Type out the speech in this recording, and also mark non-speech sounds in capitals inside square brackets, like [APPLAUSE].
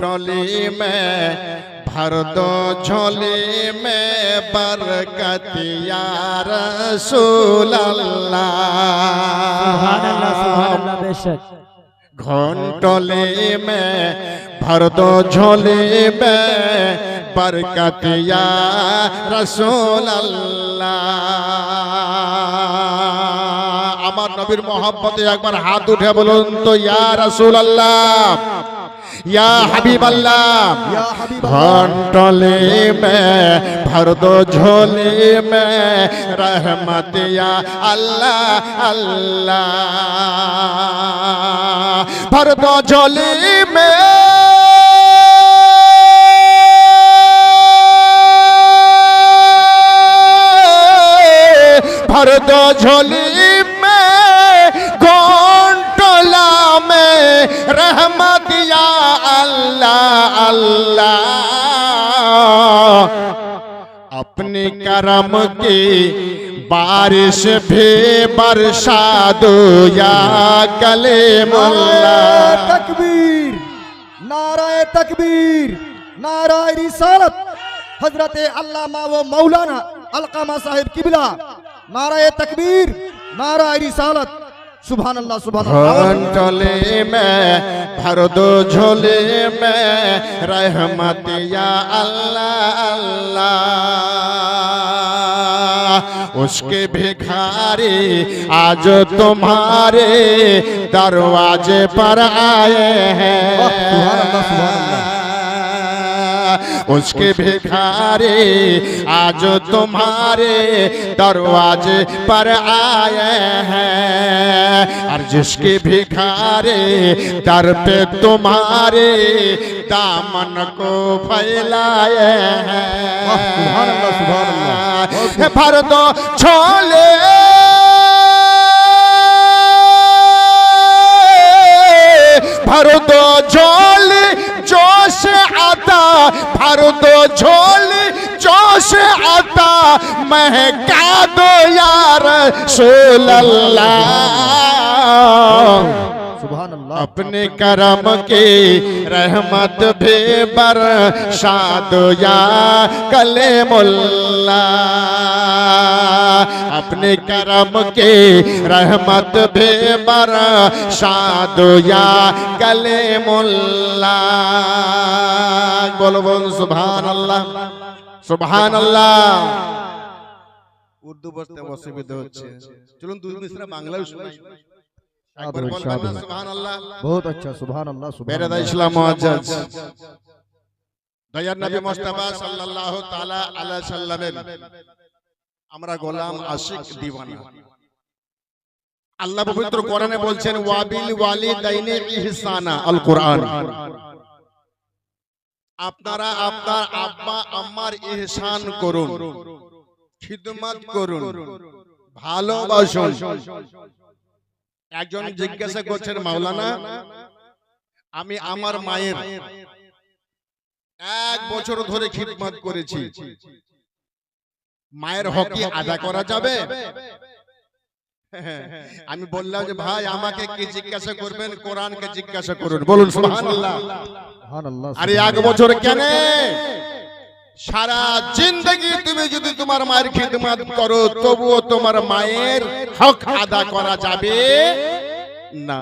टोली में भर दो झोली में बरकत या रसूल अल्लाह সুবহানাল্লাহ সুবহানাল্লাহ বেশক घोंटोले में भर दो झोले में बरकत या रसूल अल्लाह আমার নবীর মহব্বতে একবার হাত উঠে বলুন তো ইয়া রসুল আল্লাহ ইয়া হাবিবাল্লাহ। ঘন্টলে মে ভরদ ঝোলে মে রহমত ইয়া আল্লাহ আল্লাহ। ভরদ ঝোলে মে ভরদ ঝোলে में रहमत या अल्लाह अल्लाह अपने करम की बारिश भी बरसा दो या कले मुल्ला तकबीर नाराय तकबीर नाराय रिसालत हजरत अल्लामा व मौलाना अलकामा साहिब किबला नाराय तकबीर नाराय रिसालत सुभान अल्लाह सुभान अल्लाह घंटोले में भर दो झोले में रहमत या अल्लाह अल्लाह उसके भिखारी आज तुम्हारे दरवाजे पर आए हैं सुभान अल्लाह, सुभान उसके भिखारी आज तुम्हारे दरवाजे पर आए हैं और जिसके भिखारी दर पे तुम्हारे दामन को फैलाए हैं सुभान अल्लाह, सुभान अल्लाह। भर दो छोले भर दो झोली जोश आता भर दो झोली जोश आता। महका दो यार सोल्ला अपने करम के रहमत भी बर या कले मुल्ला अपने करम के रहमत भी बर या कले मुल्ला बोलो बोलो सुभान अल्लाह সুবহান আল্লাহ উর্দু বলতে অসুবিধা হচ্ছে চলুন দুই মিশ্রা বাংলায় শোনাই একবার আদর, বলবেন না আদর। সুবহানাল্লাহ बहुत अच्छा सुभान अल्लाह सुभान বেরেদা अल्लाह। ইসলাম মুআজ্জাজ দয়ার নবী মুস্তাফা সাল্লাল্লাহু তাআলা আলাইহি সাল্লামের আমরা গোলাম আশিক দিওয়ানা। আল্লাহ পবিত্র কোরআনে বলছেন ওয়াবিল ওয়ালিদাইনে ইহসানা আল কোরআন আপনারা আপনার আব্বা আম্মার ইহসান করুন। খিদমত করুন। ভালোবাসুন। একজন জিজ্ঞাসা করছেন মাওলানা আমি আমার মায়ের এক বছর ধরে খিদমত করেছি। মায়ের হকি আদা করা যাবে? [LAUGHS] আমি বললাম যে ভাই আমাকে কি জিজ্ঞাসা করবেন? কোরআনকে জিজ্ঞাসা [LAUGHS] করুন। বলুন আরে এক বছর কেন? সারা জিন্দগি তুমি যদি তোমার মায়ের খিদমাত করো তবুও তোমার মায়ের হক আদা করা যাবে না।